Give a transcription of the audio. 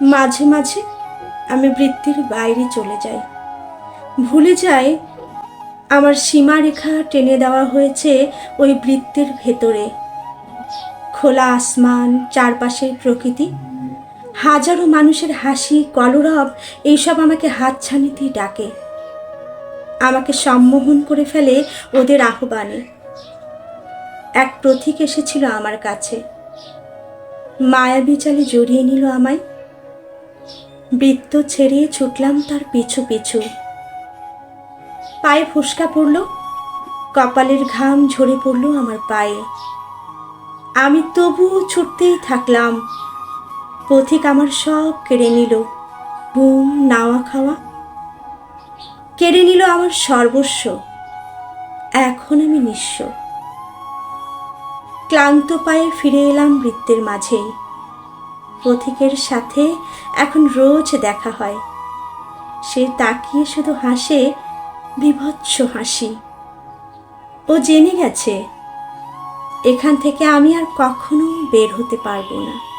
মাঝে মাঝে আমি বৃত্তির বাইরে চলে যাই। ভুলে যাই আমার সীমারেখা টেনে দেওয়া হয়েছে ওই বৃত্তের ভেতরে। খোলা আসমান, চারপাশের প্রকৃতি, হাজারো মানুষের হাসি, কলরব, এইসব আমাকে হাতছানিতেই ডাকে। আমাকে সম্মোহন করে ফেলে ওদের আহ্বানে। এক প্রতীক এসেছিল আমার কাছে। মায়াবী চালে জড়িয়ে নিল আমায়। বৃত্ত ছেড়ে ছুটলাম তার পিছু পিছু। পায়ে ফুসকা পড়ল, কপালের ঘাম ঝরে পড়ল আমার পায়ে। আমি তবুও ছুটতেই থাকলাম। পথিক আমার সব কেড়ে নিল, ঘুম, নাওয়া খাওয়া। কেড়ে নিল আমার সর্বস্ব, এখন আমি নিঃস্ব। ক্লান্ত পায়ে ফিরে এলাম বৃত্তের মাঝেই। পথিকের সাথে এখন রোজ দেখা হয়। সে তাকিয়ে শুধু হাসে, বিভৎস হাসি। ও জেনে গেছে, এখান থেকে আমি আর কখনো বের হতে পারব না।